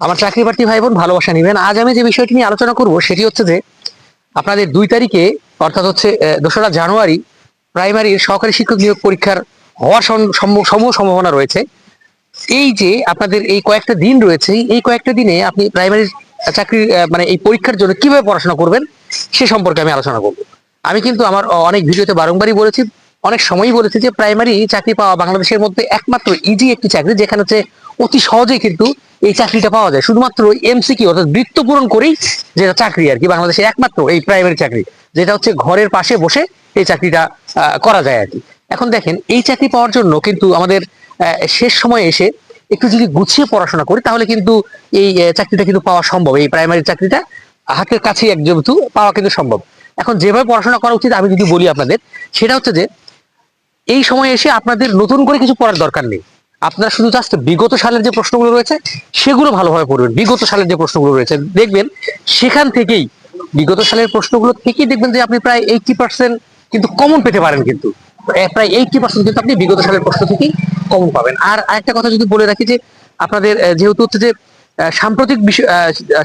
আমার চাকরি প্রার্থী ভাই বোন ভালোবাসা নেবেন। আজ আমি যে বিষয়টি নিয়ে আলোচনা করব, সেটি হচ্ছে যে আপনাদের দুই তারিখে, অর্থাৎ হচ্ছে দোসরা জানুয়ারি প্রাইমারির সহকারী শিক্ষক নিয়োগ পরীক্ষার হওয়ার সম- সমূহ সম্ভাবনা রয়েছে। এই যে আপনাদের এই কয়েকটা দিন রয়েছে, এই কয়েকটা দিনে আপনি প্রাইমারি চাকরি মানে এই পরীক্ষার জন্য কীভাবে পড়াশোনা করবেন, সে সম্পর্কে আমি আলোচনা করব। আমি কিন্তু আমার অনেক ভিডিওতে বারংবারই বলেছি, অনেক সময়ই বলেছি যে প্রাইমারি চাকরি পাওয়া বাংলাদেশের মধ্যে একমাত্র ইজি একটি চাকরি, যেখানে হচ্ছে অতি সহজেই কিন্তু এই চাকরিটা পাওয়া যায়। শুধুমাত্র এমসিকিউ অর্থাৎ বৃত্ত পূরণ করেই যেটা চাকরি আর কি, বাংলাদেশের একমাত্র এই প্রাইমারি চাকরি, যেটা হচ্ছে ঘরের পাশে বসে এই চাকরিটা করা যায় আর কি। এখন দেখেন, এই চাকরি পাওয়ার জন্য কিন্তু আমাদের শেষ সময়ে এসে একটু যদি গুছিয়ে পড়াশোনা করি, তাহলে কিন্তু এই চাকরিটা কিন্তু পাওয়া সম্ভব। এই প্রাইমারি চাকরিটা হাতের কাছে এক যেহেতু পাওয়া কিন্তু সম্ভব। এখন যেভাবে পড়াশোনা করা উচিত, আমি যদি বলি আপনাদের, সেটা হচ্ছে যে, এই সময় এসে আপনাদের নতুন করে কিছু পড়ার দরকার নেই। আপনারা শুধু জাস্ট বিগত সালের যে প্রশ্নগুলো রয়েছে, সেগুলো ভালোভাবে পড়বেন। বিগত সালের যে প্রশ্নগুলো রয়েছে, দেখবেন সেখান থেকেই বিগত সালের প্রশ্নগুলো থেকেই দেখবেন যে আপনি প্রায় এইটি পার্সেন্ট কিন্তু কমন পেতে পারেন কিন্তু। প্রায় এইটি পার্সেন্ট কিন্তু আপনি বিগত সালের প্রশ্ন থেকেই কমন পাবেন। আর আরেকটা কথা যদি বলে রাখি যে, আপনাদের যেহেতু হচ্ছে যে সাম্প্রতিক বিষয়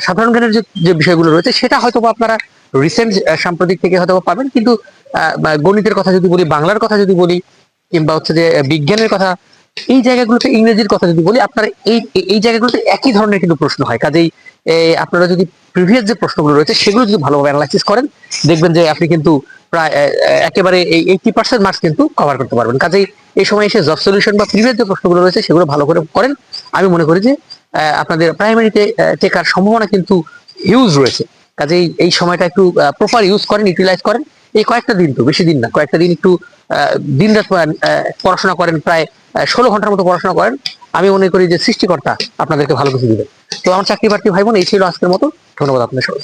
সাধারণ জ্ঞানের যে বিষয়গুলো রয়েছে, সেটা হয়তো আপনারা রিসেন্ট সাম্প্রতিক থেকে হয়তো পাবেন। কিন্তু গণিতের কথা যদি বলি, বাংলার কথা যদি বলি, কিংবা হচ্ছে যে বিজ্ঞানের কথা এই জায়গাগুলোতে ইংরেজির কথা যদি বলি, আপনার এই, এই- জায়গাগুলোতে একই ধরনের কিন্তু প্রশ্ন হয়। কাজেই আপনারা যদি প্রিভিয়াস যে প্রশ্নগুলো রয়েছে, সেগুলো যদি ভালোভাবে অ্যানালাইসিস করেন, দেখবেন যে আপনি কিন্তু প্রায় একেবারে এই এইটি পার্সেন্ট মার্কস কিন্তু কভার করতে পারবেন। কাজেই, এই সময় এসে জব সলিউশন বা প্রিভিয়াস যে প্রশ্নগুলো রয়েছে, সেগুলো ভালো করে করেন। আমি মনে করি যে আপনাদের প্রাইমারিতে টেকার সম্ভাবনা কিন্তু হিউজ রয়েছে। কাজেই, এই সময়টা একটু প্রপার ইউজ করেন ইউটিলাইজ করেন। এই কয়েকটা দিন তো, বেশি দিন না, কয়েকটা দিন একটু দিন রাত পড়াশোনা করেন, প্রায় ষোলো ঘণ্টার মতো পড়াশোনা করেন। আমি মনে করি যে সৃষ্টিকর্তা আপনাদেরকে ভালো কিছু দিবেন। তো আমার চাকরি বাকরি ভাই বোন এই ছিল আজকের মতো। ধন্যবাদ আপনার সবাই